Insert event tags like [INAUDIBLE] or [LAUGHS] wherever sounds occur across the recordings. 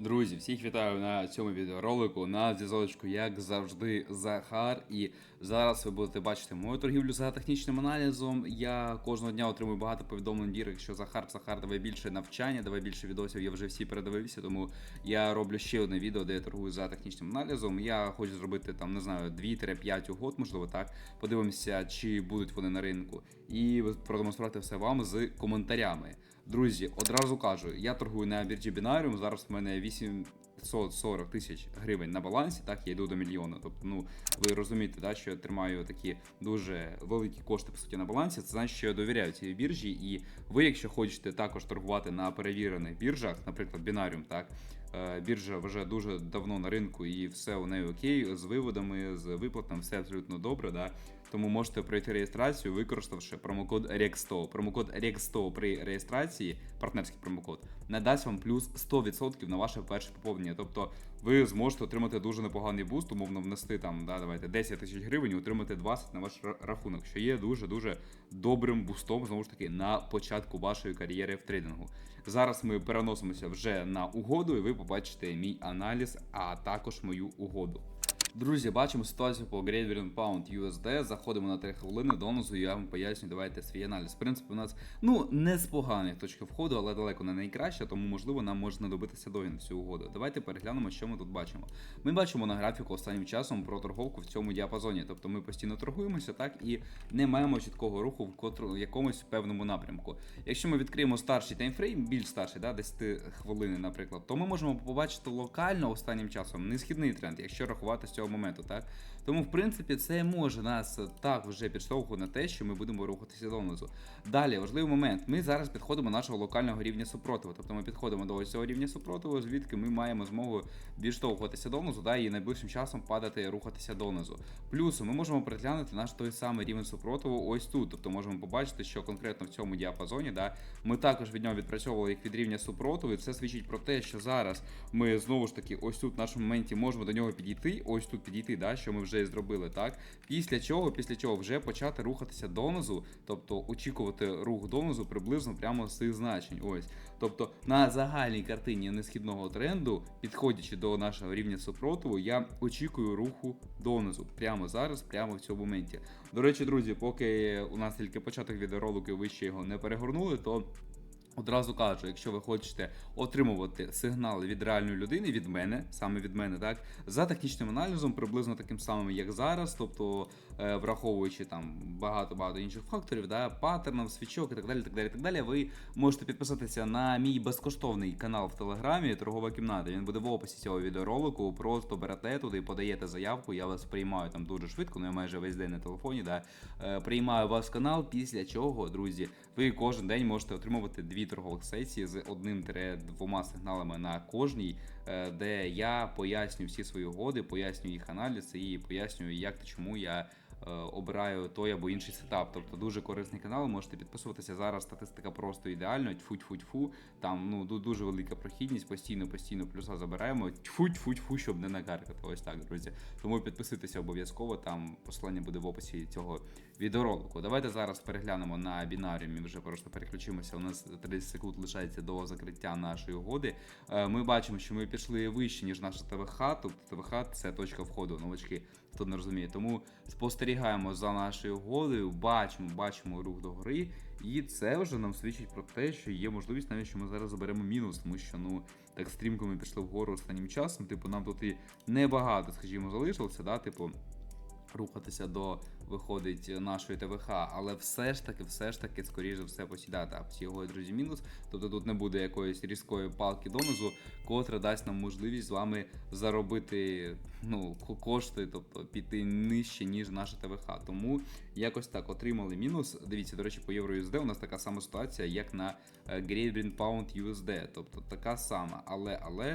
Друзі, всіх вітаю на цьому відеоролику. На зв'язочку, як завжди, Захар. І зараз ви будете бачити мою торгівлю за технічним аналізом. Я кожного дня отримую багато повідомлень дірек, що Захар, Захар, давай більше навчання, давай більше відосів. Я вже всі передивився, тому я роблю ще одне відео, де я торгую за технічним аналізом. Я хочу зробити там, не знаю, 2-5 угод, можливо, так. Подивимося, чи будуть вони на ринку, і продемонструвати все вам з коментарями. Друзі, одразу кажу, я торгую на біржі Binarium, Зараз в мене 840 тисяч гривень на балансі. Так, я йду до мільйона. Тобто, ну ви розумієте, да, що я тримаю такі дуже великі кошти по суті на балансі. Це значить, що я довіряю цій біржі, і ви, якщо хочете також торгувати на перевірених біржах, наприклад, Binarium, так. е, Біржа вже дуже давно на ринку і все у неї окей, з виводами, з виплатами, все абсолютно добре. Да? Тому можете пройти реєстрацію, використавши промокод REX100. Промокод REX100 при реєстрації, партнерський промокод, надасть вам плюс 100% на ваше перше поповнення. Тобто ви зможете отримати дуже непоганий буст, умовно внести там, да, давайте 10 тисяч гривень і отримати 20 на ваш рахунок, що є дуже дуже добрим бустом, знову ж таки, на початку вашої кар'єри в трейдингу. Зараз ми переносимося вже на угоду, і ви побачите мій аналіз, а також мою угоду. Друзі, бачимо ситуацію по Britain Pound USD. Заходимо на 3 хвилини донизу, і я вам поясню, давайте свій аналіз. В принципі, у нас ну не з поганих точки входу, але далеко не найкраща, тому можливо нам може знадобитися доїн всю угоду. Давайте переглянемо, що ми тут бачимо. Ми бачимо на графіку останнім часом про торговку в цьому діапазоні. Тобто ми постійно торгуємося, так і не маємо чіткого руху в котру якомусь певному напрямку. Якщо ми відкриємо старший таймфрейм, більш старший, да, 10 хвилини, наприклад, то ми можемо побачити локально останнім часом несхідний тренд, якщо рахувати з цього моменту, так тому в принципі це може нас так вже підштовхувати на те, що ми будемо рухатися донизу. Далі важливий момент. Ми зараз підходимо до нашого локального рівня супротиву. Тобто ми підходимо до ось цього рівня супротиву, звідки ми маємо змогу відштовхуватися донизу, да, і найближчим часом падати, рухатися донизу. Плюс ми можемо переглянути наш той самий рівень супротиву ось тут. Тобто можемо побачити, що конкретно в цьому діапазоні, да, ми також від нього відпрацьовували як від рівня супротиву. І це свідчить про те, що зараз ми знову ж таки ось тут в нашому моменті можемо до нього підійти, ось тут підійти, да, що ми вже і зробили, так. Після чого, після чого вже почати рухатися донизу, тобто очікувати рух донизу приблизно прямо з цих значень. Ось. Тобто на загальній картині несхідного тренду, підходячи до нашого рівня супротиву, я очікую руху донизу прямо зараз, прямо в цьому моменті. До речі, друзі, поки у нас тільки початок відеоролику, ви ще його не перегорнули, то. Одразу кажу, якщо ви хочете отримувати сигнали від реальної людини, від мене, саме від мене, так за технічним аналізом, приблизно таким самим, як зараз, тобто враховуючи там багато багато інших факторів, да, паттернів, свічок і так далі, так далі, так далі, ви можете підписатися на мій безкоштовний канал в Телеграмі Торгова кімната. Він буде в описі цього відеоролику. Просто берете туди, подаєте заявку. Я вас приймаю там дуже швидко, ну я майже весь день на телефоні. Да, е, приймаю вас в канал. Після чого, друзі, ви кожен день можете отримувати дві торгових сесії з одним-двома сигналами на кожній, е, де я поясню всі свої угоди, поясню їх аналіз і пояснюю, як та чому я. Е, Обираю той або інший сетап, тобто дуже корисний канал. Можете підписуватися зараз. Статистика просто ідеально. Тьфу-тьфу-тьфу. Там ну дуже велика прохідність, постійно, постійно плюса забираємо. Тьфу-тьфу-тьфу, щоб не накаркати. Ось так, друзі. Тому підписуйтеся обов'язково. Там посилання буде в описі цього відеоролику. Давайте зараз переглянемо на бінаріумі. Вже просто переключимося. У нас 30 секунд лишається до закриття нашої угоди. Е, Ми бачимо, що ми пішли вище, ніж наша ТВХ. Тобто ТВХ це точка входу. Новачки хто не розуміє. Тому спостерігаємо за нашою угодою, бачимо, бачимо рух до гори. І це вже нам свідчить про те, що є можливість навіть, що ми зараз заберемо мінус, тому що ну так стрімко ми пішли вгору останнім часом. Типу, нам тут і небагато, скажімо, залишилося, да, типу. Рухатися до виходить нашої ТВХ, але все ж таки, все ж таки, скоріше все посідати. А його друзі мінус. Тобто тут не буде якоїсь різкої палки донизу, котра дасть нам можливість з вами заробити ну, кошти, тобто піти нижче, ніж наша ТВХ. Тому якось так отримали мінус. Дивіться, до речі, по євро-USD у нас така сама ситуація, як на е, Britain Pound USD. Тобто така сама. Але, але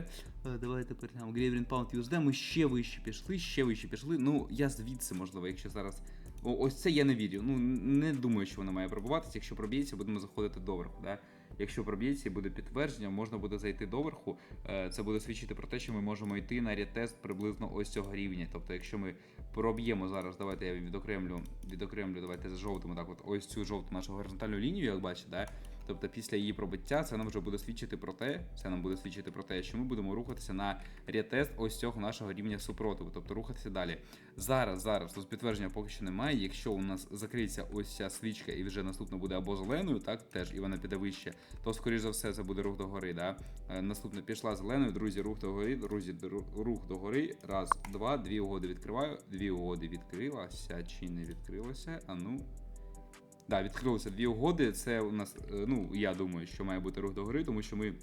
е, давайте перейдемо. Britain Pound USD. Ми ще вище пішли, ще вище пішли. Ну, я звідси, можливо, якщо зараз. Ось це я не вірю. Ну не думаю, що воно має пробуватися. Якщо проб'ється, будемо заходити доверху. Да? Якщо проб'ється і буде підтвердження, можна буде зайти доверху. Е, Це буде свідчити про те, що ми можемо йти на ретест приблизно ось цього рівня. Тобто, якщо ми проб'ємо зараз, давайте я відокремлю, відокремлю, давайте з жовтим, так от ось цю жовту нашу горизонтальну лінію, як бачите, да? Тобто після її пробиття це нам вже буде свідчити про те, це нам буде свідчити про те, що ми будемо рухатися на ретест ось цього нашого рівня супротиву, тобто рухатися далі. Зараз, зараз тут підтвердження поки що немає. Якщо у нас закриється ось ця свічка і вже наступна буде або зеленою, так теж і вона піде вище, то скоріш за все це буде рух до гори. Да? Е, Наступна пішла зеленою, друзі, рух до гори, друзі, рух до гори. Раз, два, дві угоди відкриваю. Дві угоди відкрилася чи не відкрилася? А ну. Да, відкрилося дві угоди. Це у нас, е, ну я думаю, що має бути рух до гори, тому що ми,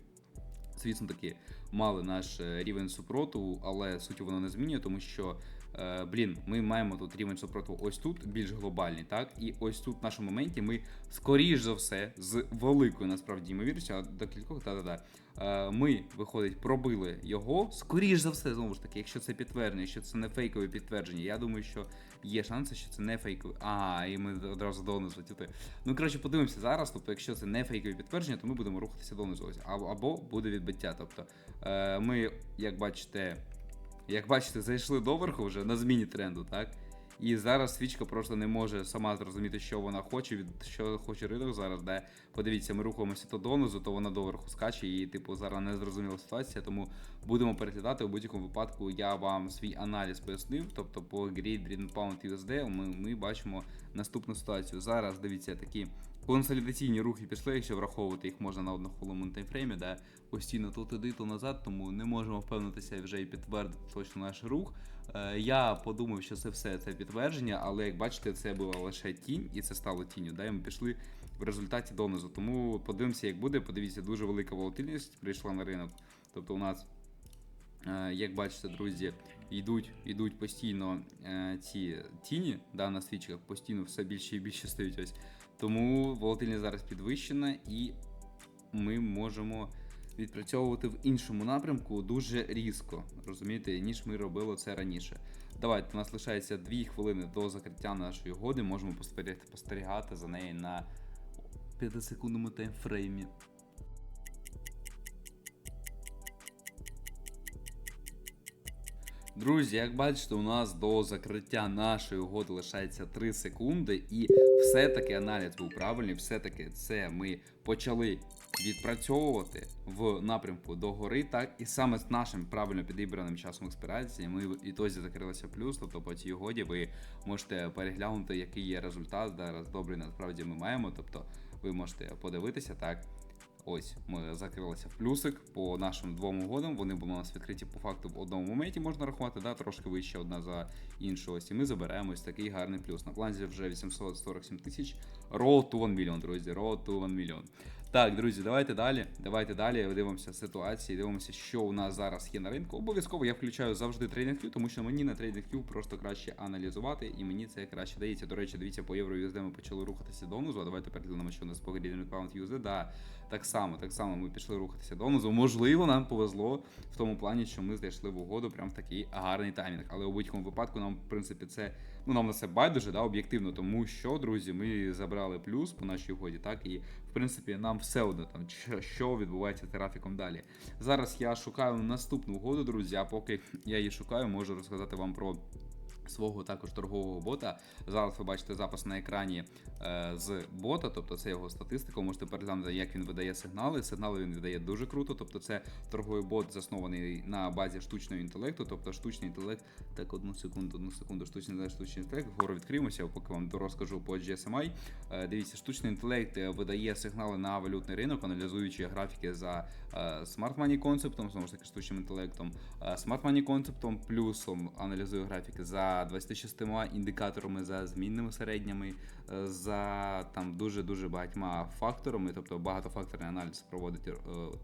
звісно таки, мали наш е, рівень супротиву, але суті воно не змінює, тому що. Е, Блін, ми маємо тут рівень супротиву ось тут, більш глобальний, так? І ось тут в нашому моменті ми, скоріш за все, з великою насправді ймовірністю, а до кількох, та-та-та, е, ми, виходить, пробили його. Скоріш за все, знову ж таки, якщо це підтвердження, якщо це не фейкове підтвердження, я думаю, що є шанси, що це не фейкове. А, і ми одразу донизу. типу. Ну, коротше, подивимося зараз. Тобто, якщо це не фейкове підтвердження, то ми будемо рухатися донизу. Ось. Або, або буде відбиття. Тобто, е, ми, як бачите, як бачите, зайшли доверху вже на зміні тренду, так? І зараз свічка просто не може сама зрозуміти, що вона хоче, від що хоче ринок зараз. Де подивіться, ми рухаємося то донизу, то вона доверху скаче, і типу зараз не зрозуміла ситуація. Тому будемо переглядати. У будь-якому випадку я вам свій аналіз пояснив. Тобто по Great Britain Pound USD ми, ми бачимо наступну ситуацію. Зараз дивіться такі консолідаційні рухи пішли, якщо враховувати їх можна на однохвилинному таймфреймі, де постійно то туди, то назад, тому не можемо впевнитися вже і підтвердити точно наш рух. Е, Я подумав, що це все це підтвердження, але як бачите, це була лише тінь, і це стало тінню. Да? І ми пішли в результаті донизу. Тому подивимося, як буде. Подивіться, дуже велика волатильність прийшла на ринок. Тобто, у нас, е, як бачите, друзі, йдуть, йдуть постійно е, ці тіні да, на свічках, постійно все більше і більше стають ось. Тому волатильність зараз підвищена, і ми можемо відпрацьовувати в іншому напрямку дуже різко, розумієте, ніж ми робили це раніше. Давайте, у нас лишається 2 хвилини до закриття нашої угоди. Можемо спостерігати за нею на 5-секундному таймфреймі. Друзі, як бачите, у нас до закриття нашої угоди лишається 3 секунди, і все-таки аналіз був правильний, все-таки це ми почали відпрацьовувати в напрямку до гори, так і саме з нашим правильно підібраним часом експірації ми в ітозі закрилися плюс. Тобто по цій угоді ви можете переглянути, який є результат. Зараз добрий насправді ми маємо. Тобто ви можете подивитися так. Ось ми закрилися в плюсик по нашим двом угодам. Вони були у нас відкриті по факту в одному моменті, можна рахувати, да, трошки вище одна за іншу. Ось і ми заберемо ось такий гарний плюс. На планзі вже 847 тисяч. Road to 1 мільйон, друзі. Road to 1 мільйон. Так, друзі, давайте далі. Давайте далі дивимося ситуації, дивимося, що у нас зараз є на ринку. Обов'язково я включаю завжди TradingView, тому що мені на TradingView просто краще аналізувати, і мені це краще дається. До речі, дивіться, по євро USD ми почали рухатися донизу. А давайте переглянемо, що у нас по Gradient Pound USD. Да, так само, так само ми пішли рухатися донизу. Можливо, нам повезло в тому плані, що ми знайшли в угоду прям в такий гарний таймінг. Але у будь-якому випадку нам, в принципі, це ну нам на це байдуже, да, об'єктивно, тому що, друзі, ми забрали плюс по нашій угоді, так і в принципі нам все одно там що- відбувається трафіком далі. Зараз я шукаю наступну угоду, друзі. А поки я її шукаю, можу розказати вам про. Свого також торгового бота. Зараз ви бачите запис на екрані е, з бота, тобто це його статистика. Ви Можете переглянути, як він видає сигнали. Сигнали він видає дуже круто. Тобто, це торговий бот заснований на базі штучного інтелекту. Тобто штучний інтелект. Так, одну секунду, одну секунду. Штучний інтелект, штучний інтелект. Вгору відкриємося, поки вам розкажу по GSMI. Е, Дивіться, штучний інтелект е, видає сигнали на валютний ринок, аналізуючи графіки за Money концептом, знову ж таки штучним інтелектом, Money концептом, плюсом аналізує графіки за 26 індикаторами, за змінними середніми, е, за там дуже дуже багатьма факторами, тобто багатофакторний аналіз проводить е,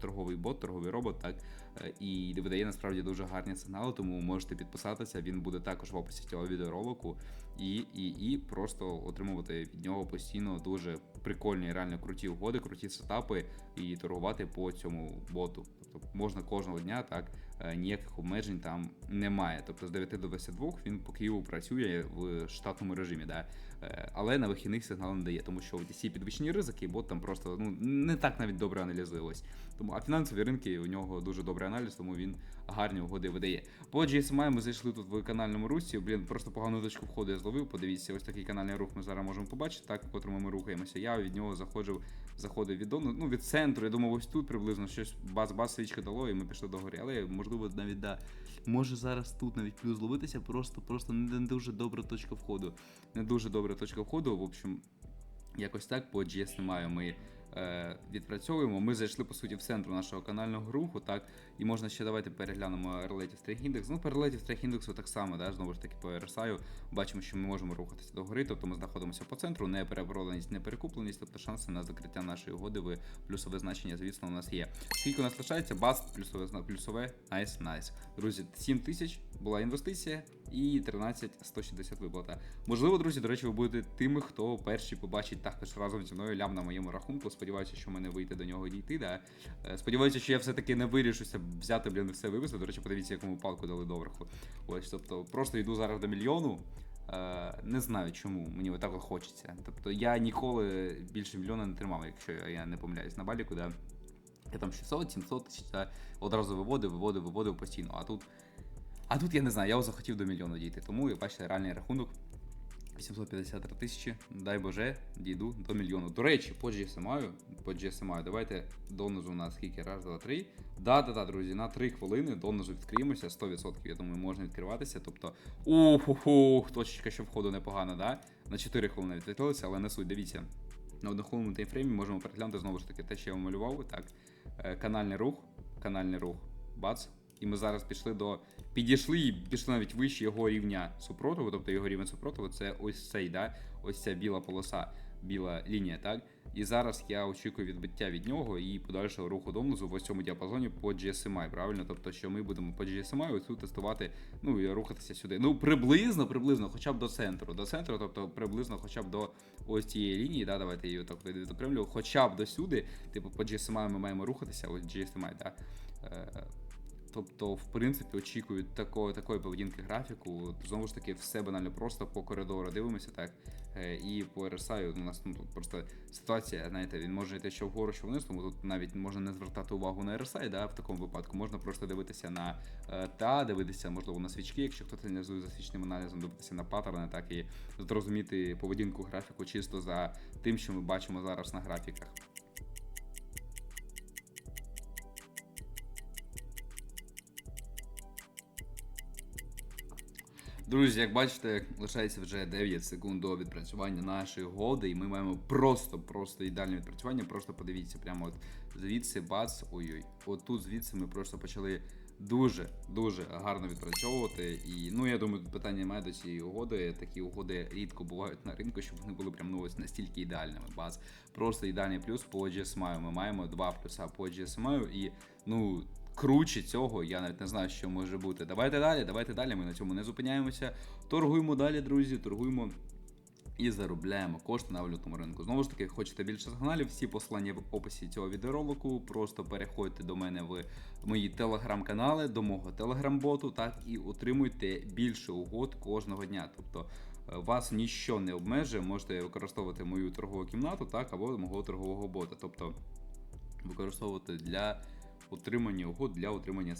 торговий бот, торговий робот, так е, і видає насправді дуже гарні сигнали, тому можете підписатися. Він буде також в описі цього відеоролику і, і, і просто отримувати від нього постійно дуже прикольні, реально круті угоди, круті сетапи і торгувати по цьому боту. Тобто можна кожного дня так ніяких обмежень там немає. Тобто з 9 до 22 він по Києву працює в штатному режимі, да? Е, але на вихідних сигнал не дає, тому що ці підвищені ризики, бот там просто ну не так навіть добре аналізує ось. Тому а фінансові ринки у нього дуже добрий аналіз, тому він гарні угоди видає. По GSMI ми зайшли тут в канальному русі. Блін, просто погану точку входу я зловив. Подивіться, ось такий канальний рух ми зараз можемо побачити, так, в котрому ми рухаємося. Я від нього заходжу, заходив від ну від центру. Я думав, ось тут приблизно щось бац-бац свічка дало, і ми пішли до гори. Але можливо навіть да. Може зараз тут навіть плюс зловитися, просто просто не дуже добра точка входу. Не дуже добра точка входу. В общем, якось так по GS немає. Ми відпрацьовуємо. Ми зайшли по суті в центр нашого канального руху, так і можна ще давайте переглянемо Relative Strength Index. Ну, по Relative Strength Index так само, да, знову ж таки по RSI бачимо, що ми можемо рухатися до гори, тобто ми знаходимося по центру, не перепроданість, не перекупленість, тобто шанси на закриття нашої угоди в плюсове значення, звісно, у нас є. Скільки у нас лишається? Баст, плюсове плюсове, найс, найс. Друзі, 7 тисяч була інвестиція і 13 160 виплата. Можливо, друзі, до речі, ви будете тими, хто перший побачить також разом зі мною лям на моєму рахунку. Сподіваюся, що в мене вийде до нього дійти. Да? Е, Сподіваюся, що я все-таки не вирішуся взяти, блін, все вивезти. До речі, подивіться, якому палку дали доверху. Ось, тобто, просто йду зараз до мільйону. Е, Не знаю чому мені отак от хочеться. Тобто я ніколи більше мільйона не тримав, якщо я не помиляюсь на баліку, да. Я там 600-700 тисяч одразу виводив, виводив, виводив постійно. А тут. А тут я не знаю, я захотів до мільйону дійти. Тому, як бачите, реальний рахунок 853 тисячі. Дай Боже, дійду до мільйону. До речі, по GSMI, по GSMI, давайте донизу у нас скільки? Раз, два, три. Да, да, да, друзі, на 3 хвилини донизу відкриємося, 100%, я думаю, можна відкриватися. Тобто, ух, точечка, що входу непогана, да? На 4 хвилини відкрилися, але не суть, дивіться. На однохвилинному таймфреймі можемо переглянути знову ж таки те, що я малював. Так, Е, канальний рух, канальний рух, бац. І ми зараз пішли до. Підійшли і пішли навіть вище його рівня супротиву, тобто його рівень супротиву це ось цей, да? ось ця біла полоса, біла лінія, так? І зараз я очікую відбиття від нього і подальшого руху донизу в ось цьому діапазоні по GSMI, правильно? Тобто, що ми будемо по GSMI тут тестувати, ну і рухатися сюди. Ну, приблизно, приблизно, хоча б до центру. До центру, тобто приблизно хоча б до ось цієї лінії, да, давайте її отак відокремлю, хоча б до сюди, типу, по GSMI ми маємо рухатися, ось GSMI, да. Тобто, в принципі, очікують такої, такої поведінки графіку. Знову ж таки, все банально просто по коридору дивимося, так. Е, І по RSI у нас ну, тут просто ситуація, знаєте, він може йти що вгору, що вниз, тому тут навіть можна не звертати увагу на RSI, да, в такому випадку. Можна просто дивитися на е, та, дивитися, можливо, на свічки, якщо хтось аналізує за свічним аналізом, дивитися на паттерни, так і зрозуміти поведінку графіку чисто за тим, що ми бачимо зараз на графіках. Друзі, як бачите, лишається вже 9 секунд до відпрацювання нашої годи, і ми маємо просто, просто ідеальне відпрацювання. Просто подивіться, прямо от звідси бац, ой-ой. От тут звідси ми просто почали дуже дуже гарно відпрацьовувати. І ну я думаю, питання немає до цієї угоди. Такі угоди рідко бувають на ринку, щоб вони були прям ну ось настільки ідеальними. Бац, просто ідеальний плюс по GSMI. Ми маємо два плюса по GSMI і ну. Круче цього, я навіть не знаю, що може бути. Давайте далі, давайте далі. Ми на цьому не зупиняємося. Торгуємо далі, друзі, торгуємо і заробляємо кошти на валютному ринку. Знову ж таки, хочете більше сигналів, всі посилання в описі цього відеоролику. Просто переходьте до мене в мої телеграм-канали, до мого телеграм-боту, так і отримуйте більше угод кожного дня. Тобто е, вас ніщо не обмежує, можете використовувати мою торгову кімнату, так або мого торгового бота. Тобто використовувати для отримання угод для отримання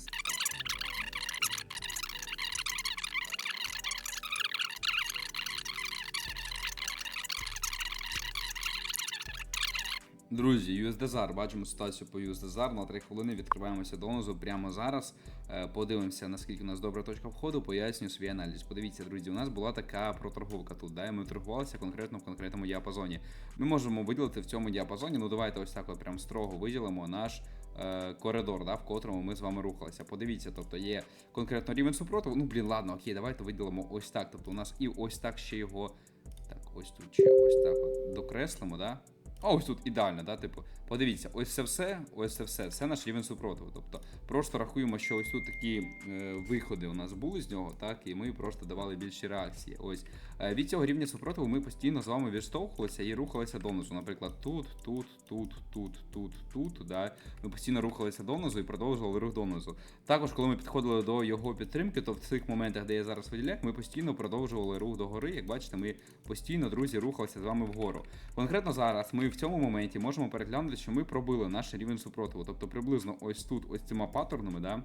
Друзі, USDZAR, бачимо ситуацію по USDZAR. На 3 хвилини відкриваємося донизу прямо зараз. Е, Подивимося, наскільки у нас добра точка входу, поясню свій аналіз. Подивіться, друзі, у нас була така проторговка тут, да, ми торгувалися конкретно в конкретному діапазоні. Ми можемо виділити в цьому діапазоні. Ну давайте ось так от прям строго виділимо наш коридор, да, в котрому ми з вами рухалися. Подивіться, тобто є конкретно рівень супротиву. Ну, блін, ладно, окей, давайте виділимо ось так. Тобто у нас і ось так ще його. Так, ось тут ще ось так от докреслимо, да? А ось тут ідеально, да? Типу, подивіться, ось це все, ось це все, все наш рівень супротиву. Тобто просто рахуємо, що ось тут такі е, виходи у нас були з нього, так, і ми просто давали більші реакції. Ось е, від цього рівня супротиву ми постійно з вами відштовхувалися і рухалися донизу. Наприклад, тут, тут, тут, тут, тут, тут. Да? Ми постійно рухалися донизу і продовжували рух донизу. Також, коли ми підходили до його підтримки, то в цих моментах, де я зараз виділяю, ми постійно продовжували рух догори. Як бачите, ми постійно, друзі, рухалися з вами вгору. Конкретно зараз ми в цьому моменті можемо переглянути, що ми пробили наш рівень супротиву. Тобто приблизно ось тут, ось цими паттернами, да,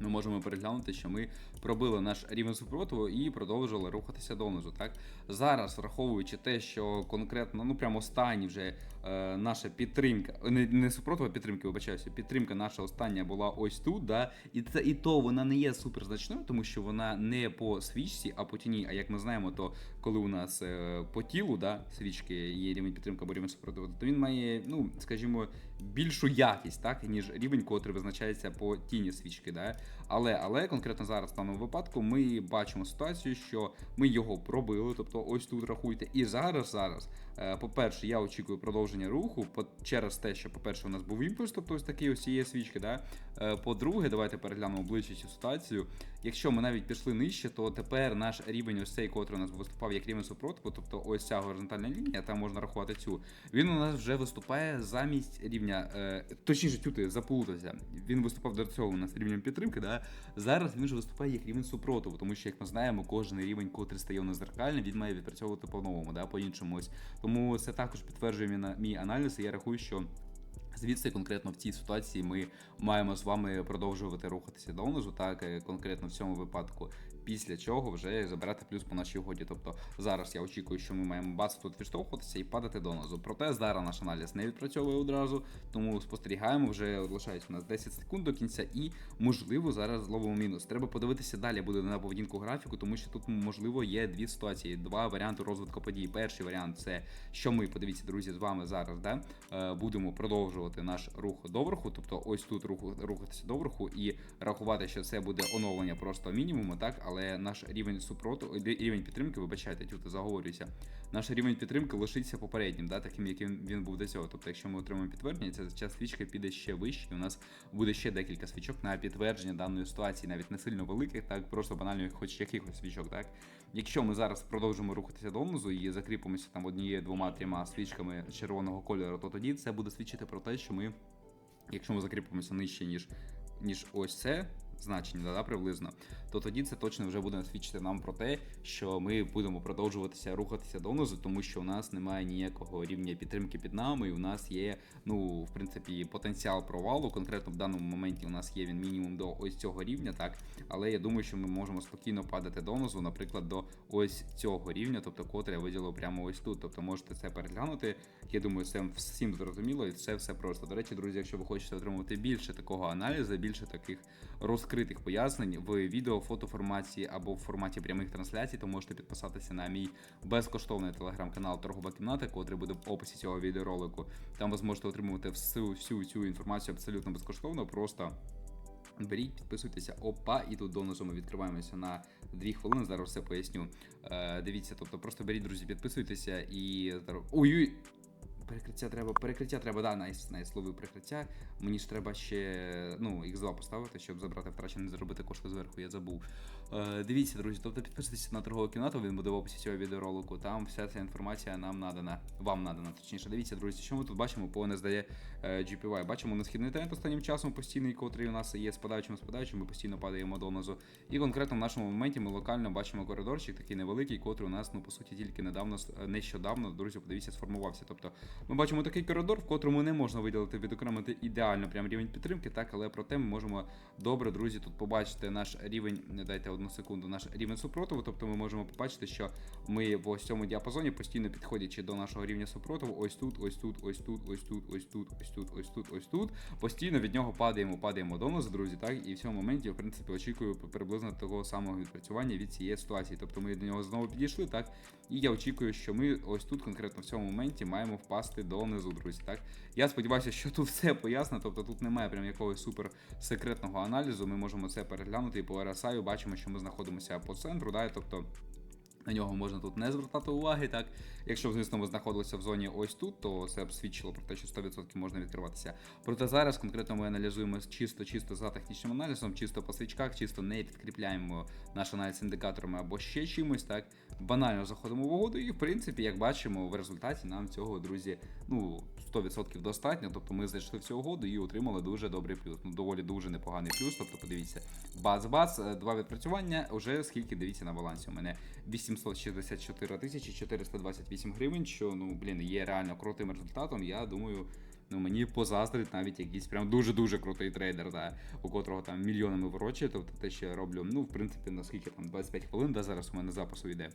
ми можемо переглянути, що ми пробили наш рівень супротиву і продовжили рухатися донизу. Так зараз, враховуючи те, що конкретно, ну прямо останні вже е, наша підтримка, не, не супротива підтримки, вибачаюся, підтримка наша остання була ось тут. Да, і це і то вона не є суперзначною, тому що вона не по свічці, а по тіні. А як ми знаємо, то коли у нас е, по тілу да, свічки є рівень підтримки або рівень супротиву, то він має, ну скажімо, більшу якість, так ніж рівень, котрий визначається по тіні свічки. Да? Але але конкретно зараз в даному випадку ми бачимо ситуацію, що ми його пробили, тобто ось тут рахуйте. І зараз, зараз, по-перше, я очікую продовження руху через те, що, по-перше, у нас був імпульс, тобто ось такий ось є свічки. Да? Е, По-друге, давайте переглянемо ближче цю ситуацію. Якщо ми навіть пішли нижче, то тепер наш рівень, ось цей, котрий у нас виступав як рівень супротиву, тобто ось ця горизонтальна лінія, там можна рахувати цю. Він у нас вже виступає замість рівня, е, точніше, тюти, заплутався. Він виступав до цього у нас рівнем підтримки. Да? Зараз він вже виступає як рівень супротиву, тому що, як ми знаємо, кожен рівень, котрий стає у нас зеркальним, він має відпрацьовувати по-новому, да? по-іншому. Ось. Тому це також підтверджує мій, аналіз, і я рахую, що. Звідси конкретно в цій ситуації ми маємо з вами продовжувати рухатися донизу, так е, конкретно в цьому випадку. Після чого вже забирати плюс по нашій угоді. Тобто зараз я очікую, що ми маємо бац тут відштовхуватися і падати донизу. Проте зараз наш аналіз не відпрацьовує одразу, тому спостерігаємо. Вже лишається у нас 10 секунд до кінця, і можливо зараз зловимо мінус. Треба подивитися далі буде на поведінку графіку, тому що тут можливо є дві ситуації, два варіанти розвитку подій. Перший варіант це що ми подивіться, друзі, з вами зараз, да е, будемо продовжувати наш рух доверху, тобто ось тут руху рухатися доверху і рахувати, що це буде оновлення просто мінімуму, так але наш рівень супроту рівень підтримки, вибачайте, тюти заговорююся. Наш рівень підтримки лишиться попереднім, да, таким, яким він був до цього. Тобто, якщо ми отримаємо підтвердження, ця, ця свічка піде ще вище. і У нас буде ще декілька свічок на підтвердження даної ситуації, навіть не сильно великих, так просто банально хоч якихось свічок, так. Якщо ми зараз продовжимо рухатися донизу і закріпимося там однією, двома, трьома свічками червоного кольору, то тоді це буде свідчити про те, що ми, якщо ми закріпимося нижче, ніж, ніж ось це. Значення, да, приблизно, то тоді це точно вже буде свідчити нам про те, що ми будемо продовжуватися рухатися донизу, тому що у нас немає ніякого рівня підтримки під нами, і у нас є, ну, в принципі, потенціал провалу. Конкретно в даному моменті у нас є він мінімум до ось цього рівня, так. Але я думаю, що ми можемо спокійно падати донизу, наприклад, до ось цього рівня, тобто котре я виділив прямо ось тут. Тобто можете це переглянути. Я думаю, це всім зрозуміло, і це все просто. До речі, друзі, якщо ви хочете отримати більше такого аналізу, більше таких розкритих пояснень в відео, фотоформаті або в форматі прямих трансляцій, то можете підписатися на мій безкоштовний телеграм-канал Торгова кімната, котрий буде в описі цього відеоролику. Там ви зможете отримувати всю, всю цю інформацію абсолютно безкоштовно. Просто Беріть, підписуйтеся, опа, і тут донизу ми відкриваємося на 2 хвилини. Зараз все поясню. Е, дивіться, тобто просто беріть, друзі, підписуйтеся і. Ой-ой! Перекриття треба, перекриття треба, да, найс, найс, ловив перекриття. Мені ж треба ще ну, X2 поставити, щоб забрати втрачене, не зробити кошку зверху, я забув. Е, дивіться, друзі, тобто підписуйтесь на торгову кімнату, він буде в описі цього відеоролику. Там вся ця інформація нам надана, вам надана. Точніше, дивіться, друзі, що ми тут бачимо по NSD е, GPY. Бачимо несхідний тренд останнім часом постійний, котрий у нас є спадаючим, спадаючим, ми постійно падаємо донизу. І конкретно в нашому моменті ми локально бачимо коридорчик, такий невеликий, котрий у нас, ну по суті, тільки недавно нещодавно, друзі, подивіться, сформувався. Тобто ми бачимо такий коридор, в котрому не можна виділити, відокремити ідеально прям рівень підтримки, так, але проте ми можемо добре, друзі, тут побачити наш рівень, не дайте одну секунду, наш рівень супротиву. Тобто ми можемо побачити, що ми в ось цьому діапазоні постійно підходячи до нашого рівня супротиву, ось тут, ось тут, ось тут, ось тут, ось тут, ось тут, ось тут, ось тут. Постійно від нього падаємо, падаємо донизу, друзі, так, і в цьому моменті, в принципі, очікую приблизно того самого відпрацювання від цієї ситуації. Тобто ми до нього знову підійшли, так, і я очікую, що ми ось тут конкретно в цьому моменті маємо впасти донизу, друзі. Так я сподіваюся, що тут все пояснено, тобто тут немає прям якогось супер секретного аналізу. Ми можемо це переглянути і по RSI бачимо, що ми знаходимося по центру, да, тобто. На нього можна тут не звертати уваги, так. Якщо, звісно, ви знаходилися в зоні ось тут, то це б свідчило про те, що 100% можна відкриватися. Проте зараз конкретно ми аналізуємо чисто-чисто за технічним аналізом, чисто по свічках, чисто не підкріпляємо наш аналіз індикаторами або ще чимось, так. Банально заходимо в угоду, і в принципі, як бачимо, в результаті нам цього, друзі, ну 100% достатньо. Тобто ми зайшли в цю угоду і отримали дуже добрий плюс. Ну, доволі дуже непоганий плюс. Тобто, подивіться, бац-бац, два відпрацювання. Уже скільки дивіться на балансі. У мене 864 тисячі 428 гривень, що ну блін є реально крутим результатом. Я думаю. ну мені позаздрить навіть якийсь прям дуже-дуже крутий трейдер, да, у котрого там мільйонами ворочає. Тобто те, що я роблю, ну, в принципі, наскільки там 25 хвилин, да, зараз у мене запису йде.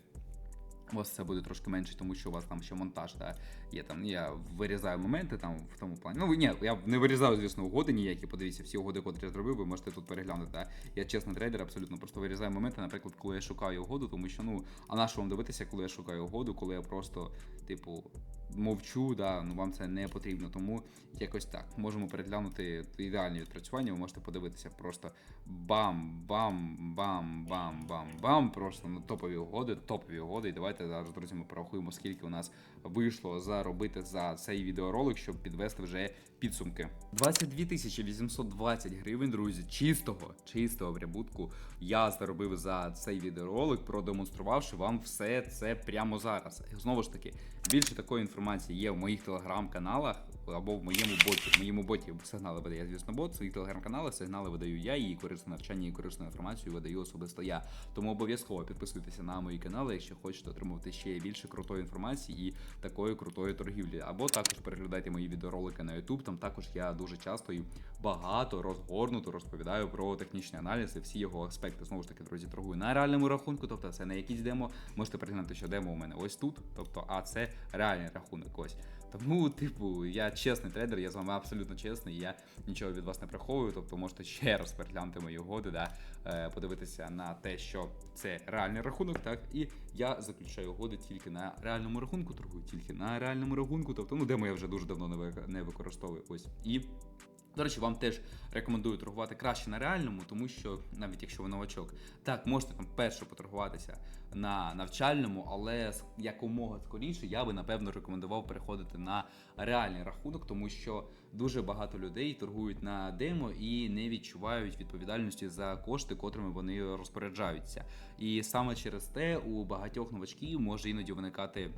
У вас це буде трошки менше, тому що у вас там ще монтаж, та є там. Я вирізаю моменти там в тому плані. Ну ні, я не вирізаю, звісно, угоди ніякі. Подивіться, всі угоди, котрі я зробив, ви можете тут переглянути. Та? Я чесний трейдер, абсолютно просто вирізаю моменти, наприклад, коли я шукаю угоду, тому що ну, а на що вам дивитися, коли я шукаю угоду, коли я просто, типу, мовчу, да, ну вам це не потрібно. Тому якось так. Можемо переглянути ідеальні відпрацювання. Ви можете подивитися просто бам, бам, бам, бам, бам, бам. Просто ну, топові угоди, топові угоди. І давайте зараз, друзі, ми порахуємо, скільки у нас вийшло заробити за цей відеоролик, щоб підвести вже підсумки. 22 тисячі 820 гривень, друзі, чистого, чистого прибутку я заробив за цей відеоролик, продемонструвавши вам все це прямо зараз. Знову ж таки, більше такої інформації є в моїх телеграм-каналах або в моєму боті. В моєму боті сигнали видає, звісно, бот. В своїх телеграм-каналах сигнали видаю я, і корисне навчання і корисну інформацію видаю особисто я. Тому обов'язково підписуйтеся на мої канали, якщо хочете отримувати ще більше крутої інформації і такої крутої торгівлі. Або також переглядайте мої відеоролики на YouTube. Там також я дуже часто і багато розгорнуто розповідаю про технічний аналіз і всі його аспекти. Знову ж таки, друзі, торгую на реальному рахунку, тобто це не якісь демо. Можете переглянути, що демо у мене ось тут. Тобто, а це реальний рахунок. Ось. Тому, типу, я чесний трейдер, я з вами абсолютно чесний, я нічого від вас не приховую. Тобто можете ще раз переглянути мої угоди, да, е, подивитися на те, що це реальний рахунок, так і я заключаю угоди тільки на реальному рахунку, торгую тільки на реальному рахунку. Тобто, ну демо я вже дуже давно не не використовую. Ось і. До речі, вам теж рекомендую торгувати краще на реальному, тому що навіть якщо ви новачок, так можете там перше поторгуватися на навчальному, але якомога скоріше я би напевно рекомендував переходити на реальний рахунок, тому що дуже багато людей торгують на демо і не відчувають відповідальності за кошти, котрими вони розпоряджаються. І саме через те у багатьох новачків може іноді виникати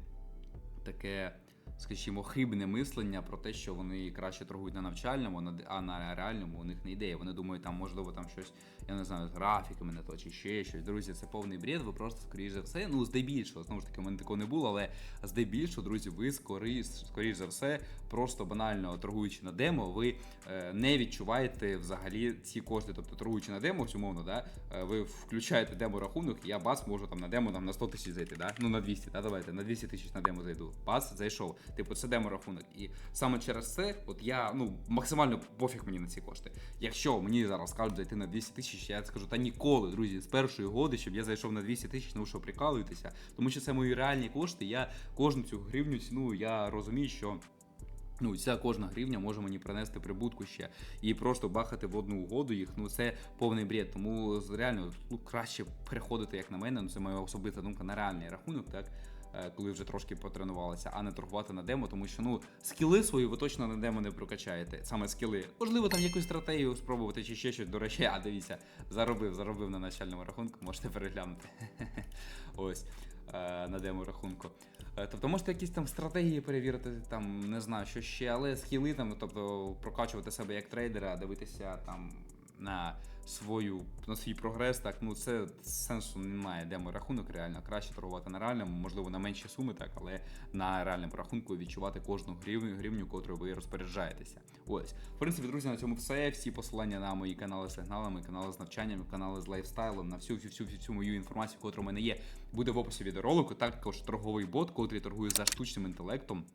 таке. Скажімо, хибне мислення про те, що вони краще торгують на навчальному, на- а на реальному у них не ідея. Вони думають, там можливо там щось, я не знаю, графіками не то чи ще щось. Друзі, це повний бред. Ви просто скоріш за все, ну здебільшого, знову ж таки, у мене такого не було, але здебільшого, друзі, ви скоріш, скоріш за все, просто банально торгуючи на демо, ви е, не відчуваєте взагалі ці кошти. Тобто торгуючи на демо, умовно, да, е, ви включаєте демо рахунок, і я бас можу там на демо там на 100 тисяч зайти, да? ну на 200, да, давайте, на 200 тисяч на демо зайду. Бас зайшов. Типу, це демо рахунок. І саме через це, от я ну максимально пофіг мені на ці кошти. Якщо мені зараз скажуть зайти на 200 тисяч, я скажу, та ніколи, друзі, з першої годи, щоб я зайшов на 200 тисяч, ну що прикалуєтеся, тому що це мої реальні кошти. Я кожну цю гривню ціну, я розумію, що. Ну, ця кожна гривня може мені принести прибутку ще і просто бахати в одну угоду їх. Ну це повний бред. Тому реально ну, краще переходити, як на мене. Ну це моя особиста думка на реальний рахунок, так коли вже трошки потренувалися, а не торгувати на демо, тому що ну скіли свої ви точно на демо не прокачаєте. Саме скіли. Можливо, там якусь стратегію спробувати чи ще щось. До речі, а дивіться, заробив, заробив на начальному рахунку, можете переглянути. [LAUGHS] Ось е, на демо рахунку. Е, Тобто можете якісь там стратегії перевірити, там не знаю, що ще, але схили там, тобто прокачувати себе як трейдера, дивитися там на свою на свій прогрес, так ну це сенсу немає. Демо рахунок реально краще торгувати на реальному, можливо, на менші суми, так, але на реальному рахунку відчувати кожну гривню, гривню, котрою ви розпоряджаєтеся. Ось, в принципі, друзі, на цьому все. Всі посилання на мої канали з сигналами, канали з навчанням, канали з лайфстайлом, на всю всю всю, мою інформацію, котра у мене є, буде в описі відеоролику. Також торговий бот, котрий торгує за штучним інтелектом.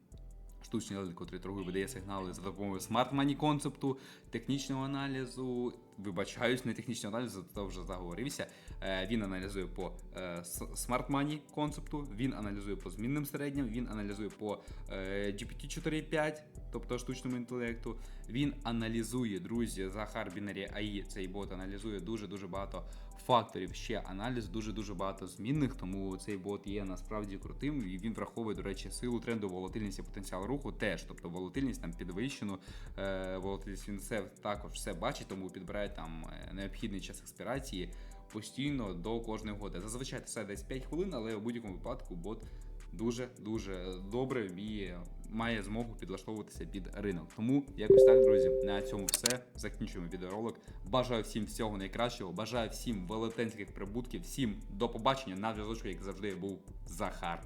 Штучний інтелект, котрий торгує, видає сигнали за допомогою Money концепту, технічного аналізу. Вибачаюсь, не технічного аналізу, то вже заговорився. Е, Він аналізує по е, Smart Money концепту, він аналізує по змінним середнім, він аналізує по е, GPT 4.5, тобто штучному інтелекту. Він аналізує, друзі, Захар Binary AI, цей бот аналізує дуже-дуже багато факторів. Ще аналіз, дуже-дуже багато змінних, тому цей бот є насправді крутим. І він враховує, до речі, силу тренду, волатильність і потенціал руху теж. Тобто волатильність там підвищену, е, волатильність він все також все бачить, тому підбирає там е, необхідний час експірації постійно до кожної угоди. Зазвичай це десь 5 хвилин, але у будь-якому випадку бот дуже дуже добре і має змогу підлаштовуватися під ринок. Тому якось так, друзі, на цьому все. Закінчуємо відеоролик. Бажаю всім всього найкращого. Бажаю всім велетенських прибутків. Всім до побачення на зв'язочку, як завжди, був Захар.